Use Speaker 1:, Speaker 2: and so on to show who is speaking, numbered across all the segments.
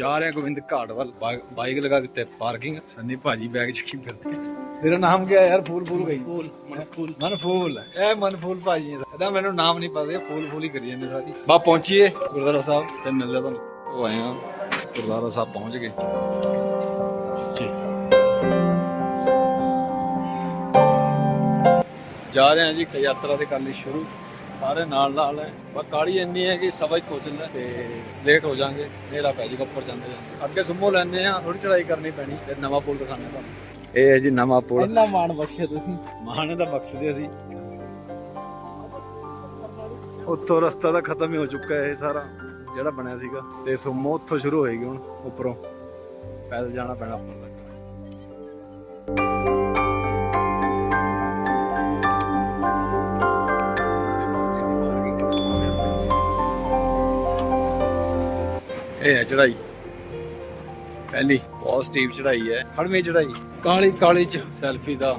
Speaker 1: ਜਾ ਰਹੇ ਗੋਬਿੰਦ ਘਾਟ ਵੱਲ। ਬਾਈਕ ਲਗਾ ਦਿੱਤੇ ਪਾਰਕਿੰਗ। ਸੰਨੀ ਭਾਜੀ ਬੈਗ ਚੱਕੀ ਫਿਰਦੇ ਤੇਰਾ ਨਾਮ ਕੀ ਹੈ ਯਾਰ? ਫੂਲ ਫੂਲ ਗਈ। ਫੂਲ ਮਨਫੂਲ। ਮਨਫੂਲ। ਇਹ ਮਨਫੂਲ ਭਾਜੀ ਇਹਦਾ ਮੈਨੂੰ ਨਾਮ ਨਹੀਂ ਪਤਾ ਇਹ ਫੂਲ ਫੂਲ ਹੀ ਕਰੀ ਜਾਂਦੇ ਸਾਰੀ। ਬਾ ਪਹੁੰਚੀਏ। ਗੁਰਦੁਆਰਾ ਸਾਹਿਬ। ਤੇ ਮਿਲ ਲਿਆ ਤੁਹਾਨੂੰ ਉਹ ਆਏ ਆ। ਗੁਰਦੁਆਰਾ ਸਾਹਿਬ ਪਹੁੰਚ ਗਏ। ਜੀ। ਜਾ ਰਹੇ ਹਾਂ ਜੀ ਯਾਤਰਾ ਤੇ ਕਰ ਲਈ ਸ਼ੁਰੂ। ਸਾਰੇ ਨਾਲ ਨਾਲ ਹੈ। ਬਸ ਕਾਲੀ ਇੰਨੀ ਹੈ ਕਿ ਸਵਾ ਹੀ ਪਹੁੰਚਣਾ ਤੇ ਲੇਟ ਹੋ ਜਾਾਂਗੇ ਹਨੇਰਾ ਪੈ ਜਾਊਗਾ ਉੱਪਰ ਜਾਂਦੇ ਜਾਂਦੇ। ਅੱਗੇ ਸੁਮੋ ਲੈਣੇ ਆ ਥੋੜੀ ਚੜਾਈ ਕਰਨੀ ਪੈਣੀ ਤੇ ਨਵਾਂ ਪੁਲ ਦਿਖਾਣਾ ਤੁਹਾਨੂੰ। ਇਹ ਹੈ ਜੀ ਨਵਾਂ ਪੁਲ।
Speaker 2: ਇੰਨਾ ਮਾਣ ਬਖਸ਼ਿਆ ਤੁਸੀਂ।
Speaker 1: ਮਾਣ ਦਾ ਮਕਸਦ ਅਸੀਂ। ਉੱਥੋਂ ਰਸਤਾ ਤਾਂ ਖਤਮ ਹੀ ਹੋ ਚੁੱਕਾ ਹੈ ਇਹ ਸਾਰਾ ਜਿਹੜਾ ਬਣਿਆ ਸੀਗਾ। ਤੇ ਸੁਮੋ ਉੱਥੋਂ ਸ਼ੁਰੂ ਹੋਏਗੀ ਹੁਣ ਉੱਪਰੋਂ। ਪੈਦਲ ਜਾਣਾ ਪੈਣਾ ਉੱਪਰ ਇਹ ਹੈ ਚੜਾਈ ਪਹਿਲੀ ਬਹੁਤ ਸਟੀਪ ਚੜਾਈ ਹੈ, ਹੜਵੀਂ ਚੜਾਈ ਕਾਲੀ ਕਾਲੀ ਚ ਸੈਲਫੀ ਦਾ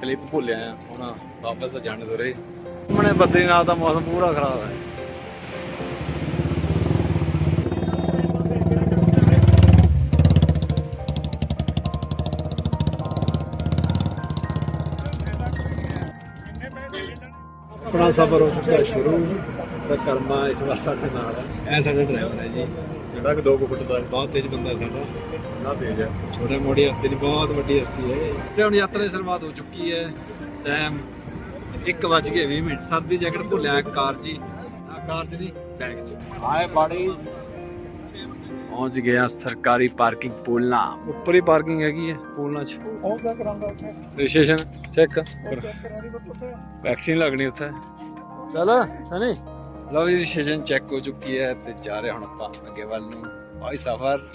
Speaker 1: ਕਲਿੱਪ ਭੁੱਲਿਆ ਆ, ਹੁਣ ਵਾਪਸ ਤਾਂ ਜਾਣ ਤੁਰੇ ਸਾਹਮਣੇ ਬਦਰੀਨਾਥ ਦਾ ਮੌਸਮ ਪੂਰਾ ਖਰਾਬ ਹੈ। ਆਪਣਾ ਸਫ਼ਰ ਹੋ ਚੁੱਕਾ ਸ਼ੁਰੂ ਤੇ ਕਰਮਾ ਇਸ ਵਾਰ ਸਾਡੇ ਨਾਲ ਹੈ। ਇਹ ਸਾਡਾ ਡਰਾਈਵਰ ਹੈ ਜੀ।
Speaker 2: ਜਿਹੜਾ ਕਿ 2 ਫੁੱਟ ਦਾ
Speaker 1: ਬਹੁਤ ਤੇਜ਼ ਬੰਦਾ ਹੈ ਸਾਡਾ।
Speaker 2: ਨਾ ਤੇਜ ਹੈ।
Speaker 1: ਛੋਟੇ ਮੋਟੀ ਹਸਤੀ ਨਹੀਂ ਬਹੁਤ ਵੱਡੀ ਹਸਤੀ ਹੈ। ਤੇ ਹੁਣ ਯਾਤਰਾ ਦੀ ਸ਼ੁਰੂਆਤ ਹੋ ਚੁੱਕੀ ਹੈ। ਟਾਈਮ 1 ਵਜ ਕੇ 20 ਮਿੰਟ। ਸਰਦੀ ਜੈਕਟ ਭੁੱਲਿਆ ਕਾਰ। ਆਹ ਕਾਰ ਨਹੀਂ ਬੈਗ 'ਚ। ਹਾਏ ਬਾਡੀਜ਼ ਪਹੁੰਚ ਗਿਆ ਸਰਕਾਰੀ ਪਾਰਕਿੰਗ ਪੂਲਨਾ ਉੱਪਰ ਹੀ ਪਾਰਕਿੰਗ ਹੈਗੀ ਹੈ ਪੂਲਨਾ 'ਚ।
Speaker 2: ਉਹ ਕਿਆ ਕਰਾਂਗਾ ਉੱਥੇ।
Speaker 1: ਰਜਿਸਟ੍ਰੇਸ਼ਨ ਚੈੱਕ ਵੈਕਸੀਨ ਲੱਗਣੀ ਉੱਥੇ। ਚਲ ਸਨੀ। ਲਓ ਜੀ ਰਜਿਸਟ੍ਰੇਸ਼ਨ ਚੈੱਕ ਹੋ ਚੁੱਕੀ ਹੈ ਤੇ ਜਾ ਰਹੇ ਹੁਣ ਆਪਾਂ ਅੱਗੇ ਵੱਲ ਨੂੰ। ਆਈ ਸਫਰ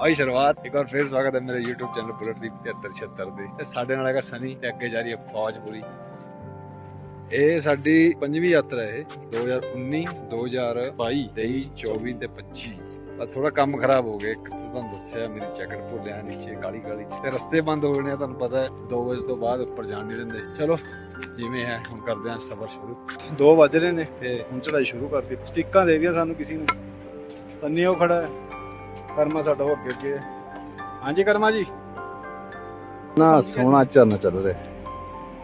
Speaker 1: ਆਈ ਸ਼ੁਰੂਆਤ। ਇੱਕ ਵਾਰ ਫੇਰ ਸਵਾਗਤ ਹੈ ਮੇਰੇ YouTube ਚੈਨਲ ਬੁਲਟ ਦੀ 7376 ਦੇ। ਤੇ ਸਾਡੇ ਨਾਲ ਹੈਗਾ ਸਨੀ ਤੇ ਅੱਗੇ ਜਾ ਰਹੀ ਹੈ ਫੌਜ ਪੂਰੀ। ਇਹ ਸਾਡੀ ਪੰਜਵੀਂ ਯਾਤਰਾ ਹੈ 2019 2022 23 24 ਤੇ 25 ਪਰ ਥੋੜਾ ਕੰਮ ਖਰਾਬ ਹੋ ਗਿਆ। ਇੱਕ ਤਾਂ ਤੁਹਾਨੂੰ ਦੱਸਿਆ ਮੇਰੀ ਜੈਕਟ ਭੁੱਲਿਆ ਨੀਚੇ ਕਾਲੀ ਕਾਲੀ ਚ। ਤੇ ਰਸਤੇ ਬੰਦ ਹੋ ਗਏ ਨੇ ਤੁਹਾਨੂੰ ਪਤਾ ਹੈ 2 ਵਜੇ ਤੋਂ ਬਾਅਦ ਉੱਪਰ ਜਾਣ ਨਹੀਂ ਦਿੰਦੇ। ਚਲੋ ਜਿਵੇਂ ਹੈ ਹੁਣ ਕਰਦੇ ਹਾਂ ਸਫ਼ਰ ਸ਼ੁਰੂ। 2 ਵਜ ਰਹੇ ਨੇ ਤੇ ਹੁਣ ਚੜਾਈ ਸ਼ੁਰੂ ਕਰਤੀ। ਸਟਿੱਕਾਂ ਦੇ ਦਿਆ ਸਾਨੂੰ ਕਿਸੇ ਨੂੰ। ਸੰਨੀ ਉਹ ਖੜਾ ਹੈ। ਕਰਮਾ ਸਾਡਾ ਉਹ ਅੱਗੇ ਅੱਗੇ ਹੈ। ਹਾਂਜੀ ਕਰਮਾ ਜੀ। ਨਾ ਸੋਹਣਾ ਝਰਨਾ ਚੱਲ ਰਿਹਾ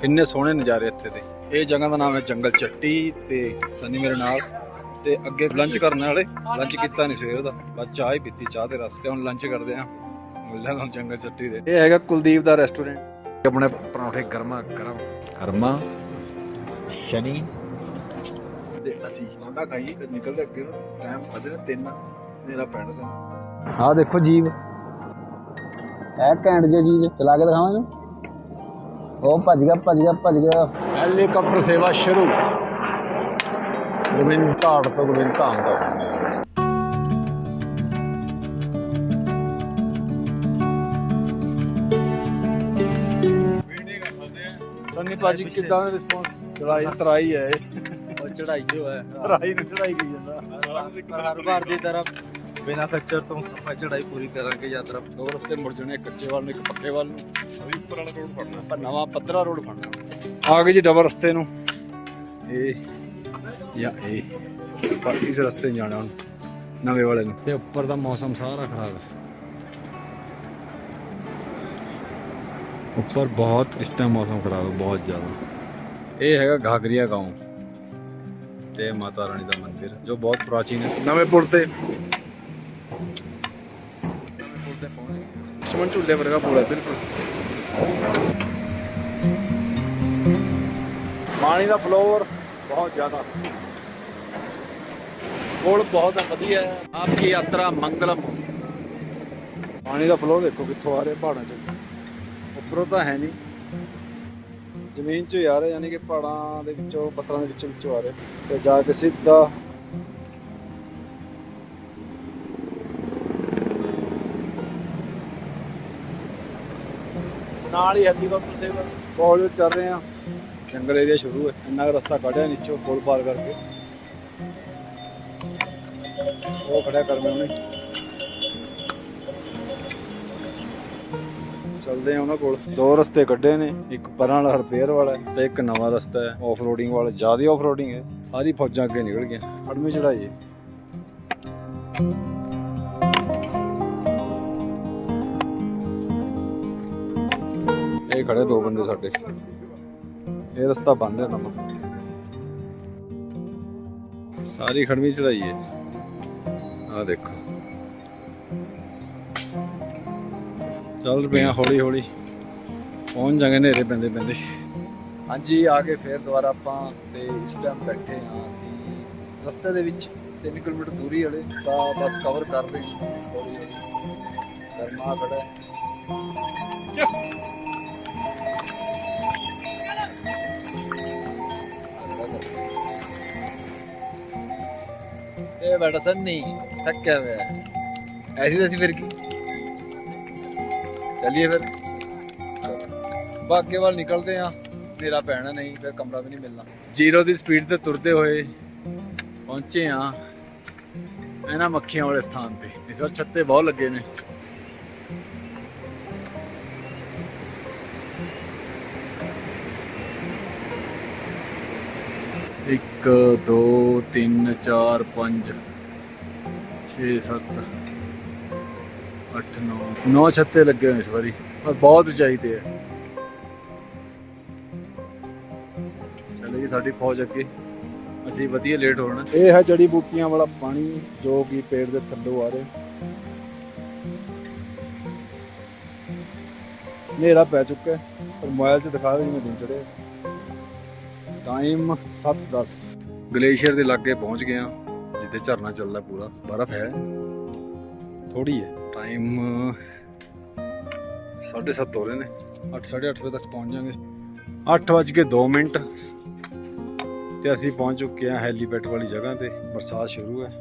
Speaker 1: ਕਿੰਨੇ ਸੋਹਣੇ ਨਜ਼ਾਰੇ ਇੱਥੇ ਦੇ। ਇਹ ਜਗ੍ਹਾ ਦਾ ਨਾਮ ਹੈ ਜੰਗਲ ਚੱਟੀ ਤੇ ਸੰਨੀ ਮੇਰੇ ਨਾਲ। ਤੇ ਅੱਗੇ ਲੰਚ ਕਰਨ ਵਾਲੇ। ਲੰਚ ਕੀਤਾ ਨਹੀਂ ਸਵੇਰ ਦਾ। ਬਸ ਚਾਹ ਹੀ ਪੀਤੀ ਚਾਹ ਦੇ ਰਸ ਤੇ ਹੁਣ ਲੰਚ ਕਰਦੇ ਆ। ਮਿਲਦਾ ਤੁਹਾਨੂੰ ਜੰਗਲ ਚੱਟੀ ਦੇ। ਇਹ ਹੈਗਾ ਕੁਲਦੀਪ ਦਾ ਰੈਸਟੋਰੈਂਟ ਆਪਣੇ ਪਰੌਂਠੇ ਗਰਮਾ ਗਰਮ। ਗਰਮਾ ਸ਼ਨੀ। ਤੇ ਅਸੀਂ ਲੌਂਡਾ ਖਾਈ ਤੇ ਨਿਕਲਦੇ ਅੱਗੇ ਨੂੰ। ਟਾਈਮ ਵਜੇ ਤਿੰਨ ਮੇਰਾ ਪੈਣ ਸੀ ਆਹ ਦੇਖੋ ਜੀਵ।
Speaker 2: ਇਹ ਘੈਂਟ ਜੇ ਚੀਜ਼ ਚਲਾ ਕੇ ਦਿਖਾਵਾਂ ਇਹਨੂੰ। ਉਹ ਭੱਜ ਗਿਆ ਭੱਜ ਗਿਆ ਭੱਜ ਗਿਆ।
Speaker 1: ਹੈਲੀਕਾਪਟਰ ਸੇਵਾ ਸ਼ੁਰੂ। ਗੋਬਿੰਦ ਘਾਟ ਤੋਂ ਗੋਬਿੰਦ ਧਾਮ ਤੱਕ। ਸੰਨੀ ਭਾਜੀ ਕਿਦਾਂ ਦਾ ਰਿਸਪੌਂਸ ਚੜਾਈ ਤਰਾਈ ਹੈ
Speaker 2: ਉਹ ਚੜਾਈ ਜੋ ਹੈ
Speaker 1: ਤਰਾਈ ਨੂੰ ਚੜਾਈ ਗਈ ਜਾਂਦਾ।
Speaker 2: ਹਰ ਵਾਰ ਦੀ ਤਰ੍ਹਾਂ ਬਿਨਾ ਖੱਚਰ ਤੋਂ ਆਪਾਂ ਚੜਾਈ ਪੂਰੀ ਕਰਾਂਗੇ ਯਾਤਰਾ।
Speaker 1: ਦੋ ਰਸਤੇ ਮੁੜ ਜਾਣੇ ਕੱਚੇ ਵੱਲ ਨੂੰ ਇੱਕ ਪੱਕੇ ਵੱਲ ਨੂੰ।
Speaker 2: ਅਸੀਂ ਉੱਪਰ ਵਾਲਾ ਰੋਡ ਫੜਨਾ।
Speaker 1: ਆਪਾਂ ਨਵਾਂ ਪੱਧਰਾ ਰੋਡ ਫੜਨਾ। ਆ ਗਏ ਜੀ ਡਬਲ ਰਸਤੇ ਨੂੰ। ਇਹ ਜਾਂ ਇਹ ਪਰ ਇਸ ਰਸਤੇ ਜਾਣਾ ਹੁਣ ਨਵੇਂ ਵਾਲੇ ਨੂੰ। ਤੇ ਉੱਪਰ ਦਾ ਮੌਸਮ ਸਾਰਾ ਖਰਾਬ ਹੈ। ਉੱਪਰ ਬਹੁਤ ਇਸ ਤਰ੍ਹਾਂ ਮੌਸਮ ਖਰਾਬ ਹੈ ਬਹੁਤ ਜ਼ਿਆਦਾ। ਇਹ ਹੈਗਾ ਘਾਗਰੀਆ گاؤں ਤੇ ਮਾਤਾ ਰਾਣੀ ਦਾ ਮੰਦਿਰ ਜੋ ਬਹੁਤ ਪ੍ਰਾਚੀਨ ਹੈ। ਨਵੇਂ ਪੁਰ ਤੇ। ਸਮਨ ਝੁੱਲੇ ਵਰਗਾ ਪੂਰਾ ਬਿਲਕੁਲ। ਪਾਣੀ ਦਾ ਫਲੋਰ ਬਹੁਤ ਜ਼ਿਆਦਾ। ਪੁਲ ਬਹੁਤ ਵਧੀਆ ਹੈ ਆਪਕੀ ਯਾਤਰਾ ਮੰਗਲਮ ਪਾਣੀ ਦਾ ਫਲੋ ਦੇਖੋ ਕਿੱਥੋਂ ਆ ਰਿਹਾ ਪਹਾੜਾਂ ਚੋਂ। ਉੱਪਰੋਂ ਤਾਂ ਹੈ ਨਹੀਂ। ਜ਼ਮੀਨ 'ਚੋਂ ਆ ਰਿਹਾ ਯਾਨੀ ਕਿ ਪਹਾੜਾਂ ਦੇ ਵਿੱਚੋਂ ਪੱਥਰਾਂ ਦੇ ਵਿੱਚੋਂ ਵਿੱਚੋਂ ਆ ਰਿਹਾ। ਤੇ ਜਾ ਕੇ ਸਿੱਧਾ ਨਾਲ ਹੀ ਹੈਲੀਕਾਪਟਰ ਸੇਵਾ। ਕੋਲ ਚੱਲ ਰਹੇ ਆ। ਜੰਗਲ ਏਰੀਆ ਸ਼ੁਰੂ ਹੈ। ਇੰਨਾ ਰਸਤਾ ਕੱਢਿਆ ਨੀਚੋਂ ਪੁਲ ਪਾਰ ਕਰਕੇ। ਉਹ ਖੜਾ ਕਰ ਮੈਂ ਉਹਨੇ ਚੱਲਦੇ ਆ ਉਹਨਾਂ ਕੋਲ। ਦੋ ਰਸਤੇ ਕੱਢੇ ਨੇ, ਇੱਕ ਪਰਾਂ ਵਾਲਾ ਰਿਪੇਅਰ ਵਾਲਾ ਤੇ ਇੱਕ ਨਵਾਂ ਰਸਤਾ ਹੈ। ਆਫ ਰੋਡਿੰਗ ਵਾਲਾ, ਜ਼ਿਆਦਾ ਆਫ ਰੋਡਿੰਗ ਹੈ। ਸਾਰੀ ਫੌਜਾਂ ਅੱਗੇ ਨਿਕਲ ਗਈਆਂ। ਅੜਮੇ ਚੜਾਈਏ ਇਹ ਖੜੇ ਦੋ ਬੰਦੇ ਸਾਡੇ। ਇਹ ਰਸਤਾ ਬੰਦ ਹੈ ਨਵਾਂ ਸਾਰੀ ਖੜਮੀ ਚੜਾਈ ਹੈ। ਆ ਦੇਖੋ। ਚੱਲ ਪਏ ਆ ਹੌਲੀ ਹੌਲੀ। ਪਹੁੰਚ ਜਾਗੇ ਨੇਰੇ ਪੈਂਦੇ ਪੈਂਦੇ। ਹਾਂਜੀ ਆ ਕੇ ਫੇਰ ਦੁਬਾਰਾ ਆਪਾਂ ਤੇ ਇਸ ਟਾਈਮ ਬੈਠੇ ਹਾਂ ਅਸੀਂ। ਰਸਤੇ ਦੇ ਵਿੱਚ 3 ਕਿਲੋਮੀਟਰ ਦੂਰੀ ਵਾਲੇ ਤਾਂ ਬਸ ਕਵਰ ਕਰ ਰਹੇ ਹਾਂ ਹੌਲੀ ਹੌਲੀ। ਕਰਮਾ ਖੜਾ ਹੈ। ਇਹ ਬੈਠਾ ਸੰਨੀ, ਥੱਕਿਆ ਹੋਇਆ ਹੈ। ਐਸੀ ਤੈਸੀ ਫਿਰ ਕੀ? ਚਲਿਏ ਫਿਰ। ਬਾਗੇ ਵੱਲ ਨਿਕਲਦੇ ਆ ਮੇਰਾ ਪੈਣਾ ਨਹੀਂ ਫਿਰ ਕਮਰਾ ਵੀ ਨਹੀਂ ਮਿਲਣਾ। ਜ਼ੀਰੋ ਦੀ ਸਪੀਡ ਤੇ ਤੁਰਦੇ ਹੋਏ ਪਹੁੰਚੇ ਆ ਇਹਨਾਂ ਮੱਖੀਆਂ ਵਾਲੇ ਸਥਾਨ ਤੇ। ਇਸ ਵਾਰ ਛੱਤੇ ਬਹੁਤ ਲੱਗੇ ਨੇ। ਇੱਕ, ਦੋ, ਤਿੰਨ, ਚਾਰ, ਪੰਜ 6 7 8 9 9 ਛੱਤੇ ਲੱਗੇ ਹੋਏ ਇਸ ਵਾਰੀ, ਪਰ ਬਹੁਤ ਉਚਾਈ ਤੇ ਹੈ। ਚਲੇ ਸਾਡੀ ਫੌਜ ਅੱਗੇ। ਅਸੀਂ ਵਧੀਆ ਲੇਟ ਹੋਣਾ। ਇਹ ਹੈ ਜੜੀ ਬੂਟੀਆਂ ਵਾਲਾ ਪਾਣੀ, ਜੋ ਕਿ ਪੇੜ ਦੇ ਥੱਲੋਂ ਆ ਰਿਹਾ। ਹਨੇਰਾ ਪੈ ਚੁੱਕਾ ਹੈ, ਪਰ ਮੋਬਾਈਲ 'ਚ ਦਿਖਾ ਰਹੀ ਮੈਂ ਦਿਨ ਚੜਿਆ ਟਾਈਮ 7:10 ਗਲੇਸ਼ੀਅਰ ਦੇ ਲਾਗੇ ਪਹੁੰਚ ਗਏ ਆ ਜਿੱਥੇ ਝਰਨਾ ਚੱਲਦਾ ਪੂਰਾ। ਬਰਫ਼ ਹੈ। ਥੋੜੀ ਹੈ। ਟਾਈਮ 7:30 ਹੋ ਰਹੇ ਨੇ। 8:30 ਵਜੇ ਤੱਕ ਪਹੁੰਚ ਜਾਾਂਗੇ 8:02 ਮਿੰਟ ਤੇ ਅਸੀਂ ਪਹੁੰਚ ਚੁੱਕੇ ਹਾਂ ਹੈਲੀਪੈਡ ਵਾਲੀ ਜਗ੍ਹਾ ਤੇ। ਬਰਸਾਤ ਸ਼ੁਰੂ ਹੈ।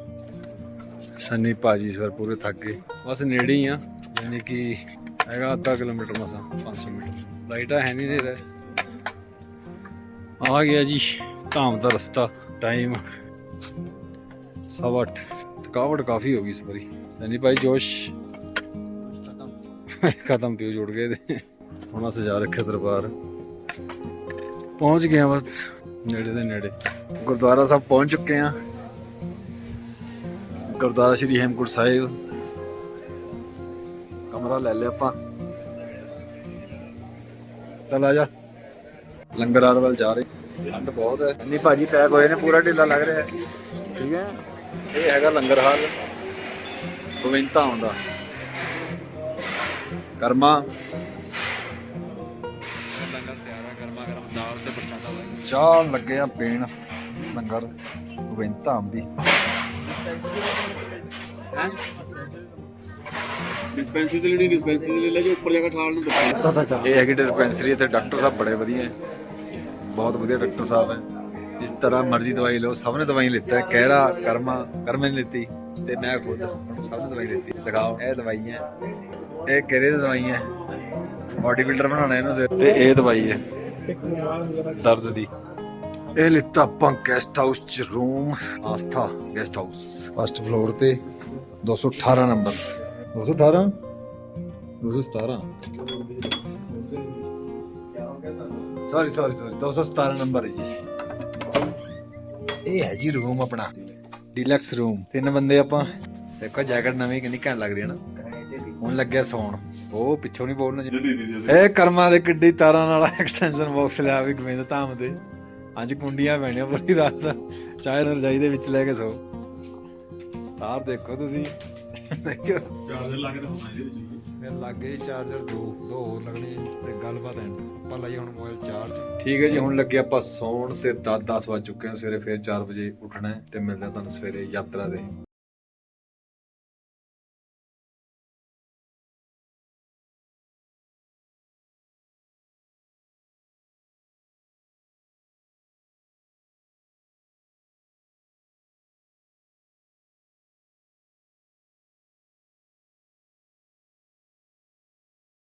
Speaker 1: ਸੰਨੀ ਭਾਜੀ ਇਸ ਵਾਰ ਪੂਰੇ ਥੱਕ ਗਏ। ਬਸ ਨੇੜੇ ਹੀ ਆ ਯਾਨੀ ਕਿ ਹੈਗਾ ਅੱਧਾ ਕਿਲੋਮੀਟਰ ਮਸਾਂ 500 ਮੀਟਰ। ਲਾਈਟਾਂ ਹੈ ਨਹੀਂ ਦੇ ਰਹੇ ਆ ਗਿਆ ਜੀ, ਧਾਮ ਦਾ ਰਸਤਾ ਟਾਈਮ ਸਵਾ ਅੱਠ। ਥਕਾਵਟ ਕਾਫੀ ਹੋ ਗਈ ਇਸ ਵਾਰੀ। ਸੈਨੀ ਭਾਈ, ਜੋਸ਼। ਖਤਮ ਪਿਓ ਜੁੜ ਗਏ ਤੇ ਹੁਣ ਸਜਾ ਰੱਖਿਆ ਦਰਬਾਰ। ਪਹੁੰਚ ਗਏ ਹਾਂ ਬਸ, ਨੇੜੇ ਦੇ ਨੇੜੇ। ਗੁਰਦੁਆਰਾ ਸਾਹਿਬ ਪਹੁੰਚ ਚੁੱਕੇ ਆ ਗੁਰਦੁਆਰਾ ਸ਼੍ਰੀ ਹੇਮਕੁੰਟ ਸਾਹਿਬ। ਕਮਰਾ ਲੈ ਲਿਆ ਆਪਾਂ। ਚੱਲ ਆ ਜਾ। ਲੰਗਰਾਰ ਵੱਲ ਜਾ ਰਹੇ। ਠੰਡ ਬਹੁਤ ਹੈ। ਨਹੀਂ ਭਾਜੀ ਪੈਕ ਹੋਏ ਨੇ ਪੂਰਾ ਢਿੱਲਾ ਲੱਗ ਰਿਹਾ ਠੀਕ ਹੈ। ਇਹ ਹੈਗਾ ਲੰਗਰ ਹਾਲ। ਗੋਵਿੰਦਾ ਹੁੰਦਾ ਕਰਮਾ। ਚਾਹ ਲੱਗੇ ਆ ਪੀਣ। ਲੰਗਰ। ਗੋਵਿੰਦਾ ਆਂਦੀ
Speaker 3: ਡਿਸਪੈਂਸਰੀ ਤੇ ਲੈਣੀ ਡਿਸਪੈਂਸਰੀ ਲੈ ਲੈ ਕੇ ਉੱਪਰ ਜਾ ਕੇ ਠਾਲ ਨੂੰ ਦਿਖਾਇਆ
Speaker 1: ਇਹ ਹੈਗੀ ਡਿਸਪੈਂਸਰੀ ਇੱਥੇ ਡਾਕਟਰ ਸਾਹਿਬ ਬੜੇ ਵਧੀਆ ਹੈ। ਬਹੁਤ ਵਧੀਆ ਡਾਕਟਰ ਸਾਹਿਬ ਹੈ। ਇਸ ਤਰ੍ਹਾਂ ਮਰਜ਼ੀ ਦਵਾਈ ਲਓ, ਸਭ ਨੇ ਦਵਾਈ ਲਿੱਤਾ ਹੈ। ਕਹਿਰਾ, ਕਰਮਾ, ਕਰਮੇ ਨੇ ਲਿੱਤੀ ਤੇ ਮੈਂ ਖੁਦ ਸਭ ਨੇ ਦਵਾਈ ਲਿੱਤੀ। ਦਿਖਾਓ, ਇਹ ਦਵਾਈਆਂ ਇਹ ਕਿਹੜੇ ਦੀ ਦਵਾਈਆਂ ਬਾਡੀ ਬਿਲਡਰ ਬਣਾਉਣਾ ਇਹਨੂੰ ਸਿਰ ਤੇ, ਇਹ ਦਵਾਈ ਹੈ। ਦਰਦ ਦੀ। ਇਹ ਲਿੱਤਾ ਆਪਾਂ ਗੈਸਟ ਹਾਊਸ ਚ room Aastha guest house first floor ਤੇ 218 number 218 217 sorry sorry sorry 217 number ਹੈ ਜੀ। ਇਹ ਹੈ ਜੀ ਰੂਮ ਆਪਣਾ। ਡੀਲਕਸ ਰੂਮ ਤਿੰਨ ਬੰਦੇ ਆਪਾਂ। ਦੇਖੋ ਜੈਕਟ ਨਵੀਂ ਕਿੰਨੀ ਘੈਂਟ ਲੱਗ ਹੈ ਨਾ। ਹੁਣ ਲੱਗਿਆ ਸੌਣ। ਉਹ ਪਿੱਛੋਂ ਨਹੀਂ ਬੋਲਣਾ ਇਹ ਕਰਮਾਂ ਦੇ ਕਿੱਡੀ ਤਾਰਾਂ ਨਾਲ ਐਕਸਟੈਂਸ਼ਨ ਬਾਕਸ ਲਿਆ ਵੀ ਗਵੇਂ ਧਾਮ ਦੇ। ਅੱਜ ਕੁੰਡੀਆਂ ਪੈਣੀਆਂ ਪੂਰੀ ਰਾਤ। ਦਾ ਨਾਲ ਰਜਾਈ ਦੇ ਵਿੱਚ ਲੈ ਕੇ ਸੋ। ਤਾਰ ਦੇਖੋ ਤੁਸੀਂ। ਦੇਖੋ
Speaker 3: ਚਾਰਜਰ ਲਾ ਕੇ ਤਾਂ ਹੋਣਾ ਇਹਦੇ ਵਿੱਚ।
Speaker 1: ਫਿਰ ਲੱਗ ਗਏ ਚਾਰਜਰ ਦੋ ਦੋ ਹੋਰ ਲੱਗਣੇ ਤੇ ਗੱਲਬਾਤ ਐਂਡ। ਆਪਾਂ ਲਾਈ ਹੁਣ ਮੋਬਾਈਲ ਚਾਰਜ। ਠੀਕ ਹੈ ਜੀ, ਹੁਣ ਲੱਗੇ ਆਪਾਂ ਸੌਣ ਤੇ 10 10 ਵੱਜ ਚੁੱਕੇ ਹਾਂ ਸਵੇਰੇ ਫਿਰ 4 ਵਜੇ ਉੱਠਣਾ ਹੈ ਤੇ ਮਿਲਦੇ ਹਾਂ ਤੁਹਾਨੂੰ ਸਵੇਰੇ ਯਾਤਰਾ ਦੇ